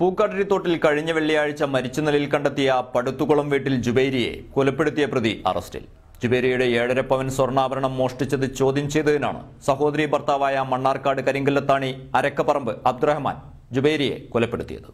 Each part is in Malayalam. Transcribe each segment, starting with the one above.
പൂക്കാട്ടിരിത്തോട്ടിൽ കഴിഞ്ഞ വെള്ളിയാഴ്ച മരിച്ച നിലയിൽ കണ്ടെത്തിയ പടുത്തുകുളം വീട്ടിൽ ജുബൈരിയെ കൊലപ്പെടുത്തിയ പ്രതി അറസ്റ്റിൽ. ജുബേരിയുടെ ഏഴര പവൻ സ്വർണാഭരണം മോഷ്ടിച്ചത് ചോദ്യം ചെയ്തതിനാണ് സഹോദരി ഭർത്താവായ മണ്ണാർക്കാട് കരിങ്കല്ലത്താണി അരക്കപ്പറമ്പ് അബ്ദുറഹ്മാൻ ജുബൈരിയെ കൊലപ്പെടുത്തിയത്.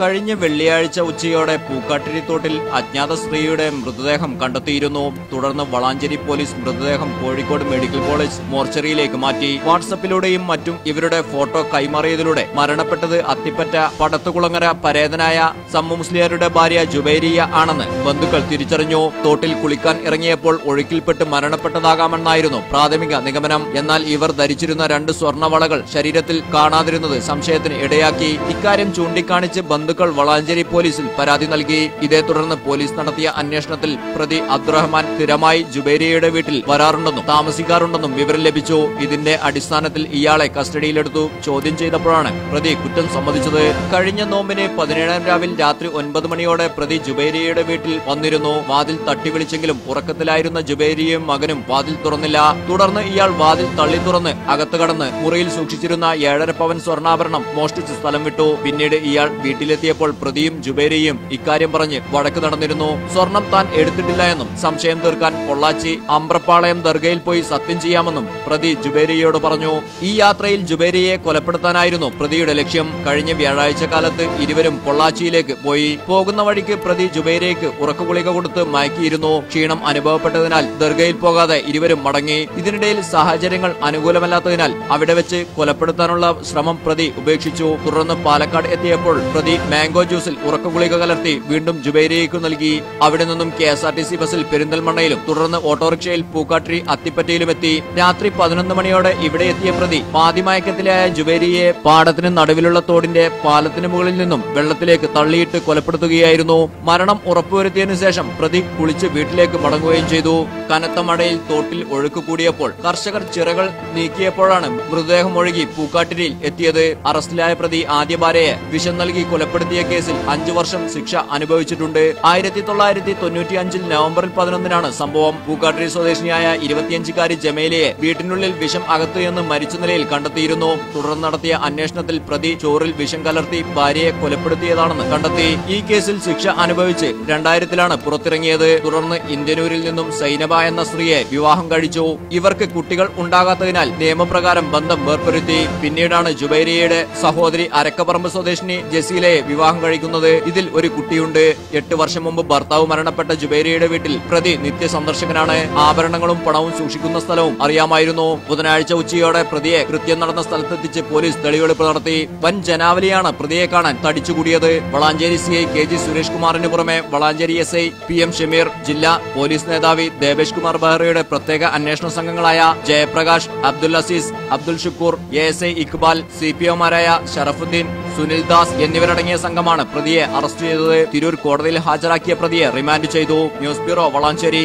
കഴിഞ്ഞ വെള്ളിയാഴ്ച ഉച്ചയോടെ പൂക്കാട്ടിരിത്തോട്ടിൽ അജ്ഞാത സ്ത്രീയുടെ മൃതദേഹം കണ്ടെത്തിയിരുന്നു. തുടർന്ന് വളാഞ്ചേരി പോലീസ് മൃതദേഹം കോഴിക്കോട് മെഡിക്കൽ കോളേജ് മോർച്ചറിയിലേക്ക് മാറ്റി. വാട്സപ്പിലൂടെയും മറ്റും ഇവരുടെ ഫോട്ടോ കൈമാറിയതിലൂടെ മരണപ്പെട്ടത് അത്തിപ്പറ്റ പടത്തുകുളങ്ങര പരേതനായ സമ്മുസ്ലിയാരുടെ ഭാര്യ ജുബൈരിയ ആണെന്ന് ബന്ധുക്കൾ തിരിച്ചറിഞ്ഞു. തോട്ടിൽ കുളിക്കാൻ ഇറങ്ങിയപ്പോൾ ഒഴുക്കിൽപ്പെട്ട് മരണപ്പെട്ടതാകാമെന്നായിരുന്നു പ്രാഥമിക നിഗമനം. എന്നാൽ ഇവർ ധരിച്ചിരുന്ന രണ്ട് സ്വർണവളകൾ ശരീരത്തിൽ കാണാതിരുന്നത് സംശയത്തിന് ഇടയാക്കി. ഇക്കാര്യം ചൂണ്ടിക്കാണിച്ച് ബന്ധുക്കൾ വളാഞ്ചേരി പോലീസിൽ പരാതി നൽകി. ഇതേ തുടർന്ന് പോലീസ് നടത്തിയ അന്വേഷണത്തിൽ പ്രതി അബ്ദുറഹ്മാൻ സ്ഥിരമായി ജുബേരിയയുടെ വീട്ടിൽ വരാറുണ്ടെന്നും താമസിക്കാറുണ്ടെന്നും വിവരം ലഭിച്ചു. ഇതിന്റെ അടിസ്ഥാനത്തിൽ ഇയാളെ കസ്റ്റഡിയിലെടുത്തു. ചോദ്യം ചെയ്തപ്പോഴാണ് പ്രതി കുറ്റം സമ്മതിച്ചത്. കഴിഞ്ഞ നോമ്പിന് പതിനേഴാം രാവിൽ രാത്രി ഒൻപത് മണിയോടെ പ്രതി ജുബേരിയയുടെ വീട്ടിൽ വന്നിരുന്നു. വാതിൽ തട്ടി വിളിച്ചെങ്കിലും ഉറക്കത്തിലായിരുന്ന ജുബേരിയും മകനും വാതിൽ തുറന്നില്ല. തുടർന്ന് ഇയാൾ വാതിൽ തള്ളി തുറന്ന് അകത്ത് കടന്ന് മുറിയിൽ സൂക്ഷിച്ചിരുന്ന ഏഴര പവൻ സ്വർണാഭരണം മോഷ്ടിച്ച് സ്ഥലം വിട്ടു. പിന്നീട് ഇയാൾ വീട്ടിലെത്തിയപ്പോൾ പ്രതിയും ജുബേരിയും ഇക്കാര്യം പറഞ്ഞ് വഴക്ക് നടന്നിരുന്നു. സ്വർണം താൻ എടുത്തിട്ടില്ല എന്നും സംശയം തീർക്കാൻ പൊള്ളാച്ചി അമ്പ്രപ്പാളയം ദർഗയിൽ പോയി സത്യം ചെയ്യാമെന്നും പ്രതി ജുബേരിയോട് പറഞ്ഞു. ഈ യാത്രയിൽ ജുബേരിയെ കൊലപ്പെടുത്താനായിരുന്നു പ്രതിയുടെ ലക്ഷ്യം. കഴിഞ്ഞ വ്യാഴാഴ്ച കാലത്ത് ഇരുവരും പൊള്ളാച്ചിയിലേക്ക് പോയി. പോകുന്ന വഴിക്ക് പ്രതി ജുബേരിയയ്ക്ക് ഉറക്കുകുളിക കൊടുത്ത് മയക്കിയിരുന്നു. ക്ഷീണം അനുഭവപ്പെട്ടതിനാൽ ദർഗയിൽ പോകാതെ ഇരുവരും മടങ്ങി. ഇതിനിടയിൽ സാഹചര്യങ്ങൾ അനുകൂലമല്ലാത്തതിനാൽ അവിടെ വെച്ച് കൊലപ്പെടുത്താനുള്ള ശ്രമം പ്രതി ഉപേക്ഷിച്ചു. തുടർന്ന് പാലക്കാട് എത്തിയപ്പോൾ പ്രതി മാംഗോ ജ്യൂസിൽ ഉറക്കഗുളിക കലർത്തി വീണ്ടും ജുബൈരിയയ്ക്കു നൽകി. അവിടെ നിന്നും K S R T C ബസിൽ പെരിന്തൽമണ്ണയിലും തുടർന്ന് ഓട്ടോറിക്ഷയിൽ പൂക്കാട്ടി അത്തിപ്പറ്റയിലും എത്തി. രാത്രി പതിനൊന്ന് മണിയോടെ ഇവിടെ എത്തിയ പ്രതി പാതിമയക്കത്തിലായ ജുബൈരിയെ പാടത്തിന് നടുവിലുള്ള തോടിന്റെ പാലത്തിന് മുകളിൽ നിന്നും വെള്ളത്തിലേക്ക് തള്ളിയിട്ട് കൊലപ്പെടുത്തുകയായിരുന്നു. മരണം ഉറപ്പുവരുത്തിയതിനു ശേഷം പ്രതി കുളിച്ച് വീട്ടിലേക്ക് മടങ്ങുകയും ചെയ്തു. കനത്ത മഴയിൽ തോട്ടിൽ ഒഴുക്ക് കൂടിയപ്പോൾ കർഷകർ ചിറകൾ നീക്കിയപ്പോഴാണ് മൃതദേഹം ഒഴുകി പൂക്കാട്ടിരിയിൽ എത്തിയത്. അറസ്റ്റിലായ പ്രതി ആദ്യ ഭാര്യയെ വിഷം നൽകി കൊലപ്പെടുത്തിയ കേസിൽ അഞ്ചു വർഷം ശിക്ഷ അനുഭവിച്ചിട്ടുണ്ട്. ആയിരത്തി തൊള്ളായിരത്തി തൊണ്ണൂറ്റി അഞ്ചിൽ നവംബറിൽ പതിനൊന്നിനാണ് സംഭവം. പൂക്കാട്ടിരി സ്വദേശിനിയായ ഇരുപത്തിയഞ്ചുകാരി ജമേലയെ വീട്ടിനുള്ളിൽ വിഷം അകത്തു എന്ന് മരിച്ച നിലയിൽ കണ്ടെത്തിയിരുന്നു. തുടർന്ന് നടത്തിയ അന്വേഷണത്തിൽ പ്രതി ചോറിൽ വിഷം കലർത്തി ഭാര്യയെ കൊലപ്പെടുത്തിയതാണെന്ന് കണ്ടെത്തി. ഈ കേസിൽ ശിക്ഷ അനുഭവിച്ച് രണ്ടായിരത്തിലാണ് പുറത്തിറങ്ങിയത്. തുടർന്ന് ഇന്ത്യനൂരിൽ നിന്നും സൈനബ എന്ന സ്ത്രീയെ വിവാഹം കഴിച്ചു. ഇവർക്ക് കുട്ടികൾ ഉണ്ടാകാത്തതിനാൽ നിയമപ്രകാരം ബന്ധം വേർപ്പെടുത്തി പിന്നീടാണ് ജുബൈരിയയുടെ സഹോദരി അരക്കപ്പറമ്പ് സ്വദേശിനി ജസീലയെ വിവാഹം കഴിക്കുന്നത്. ഇതിൽ ഒരു കുട്ടിയുണ്ട്. എട്ട് വർഷം മുമ്പ് ഭർത്താവ് മരണപ്പെട്ട ജുബേരിയുടെ വീട്ടിൽ പ്രതി നിത്യ സന്ദർശകനാണ് ആഭരണങ്ങളും പണവും സൂക്ഷിക്കുന്ന സ്ഥലവും അറിയാമായിരുന്നു. ബുധനാഴ്ച ഉച്ചയോടെ പ്രതിയെ കൃത്യം നടന്ന സ്ഥലത്തെത്തിച്ച് പോലീസ് തെളിവെടുപ്പ് നടത്തി. വൻ ജനാവലിയാണ് പ്രതിയെ കാണാൻ തടിച്ചുകൂടിയത്. Valanchery C I K G Suresh കുമാറിന് പുറമെ Valanchery S I P M Shameer ജില്ലാ പോലീസ് നേതാവി ദേവേഷ് കുമാർ ബെഹ്റയുടെ പ്രത്യേക അന്വേഷണ സംഘങ്ങളായ Jayaprakash Abdul Azeez Abdul Shukkoor A S I Iqbal C P ഒമാരായ Sharafuddin Sunil Das എന്നിവരടങ്ങിയ സംഘമാണ് പ്രതിയെ അറസ്റ്റ് ചെയ്തത്. തിരൂർ കോടതിയിൽ ഹാജരാക്കിയ പ്രതിയെ റിമാൻഡ് ചെയ്തു. News bureau Valanchery.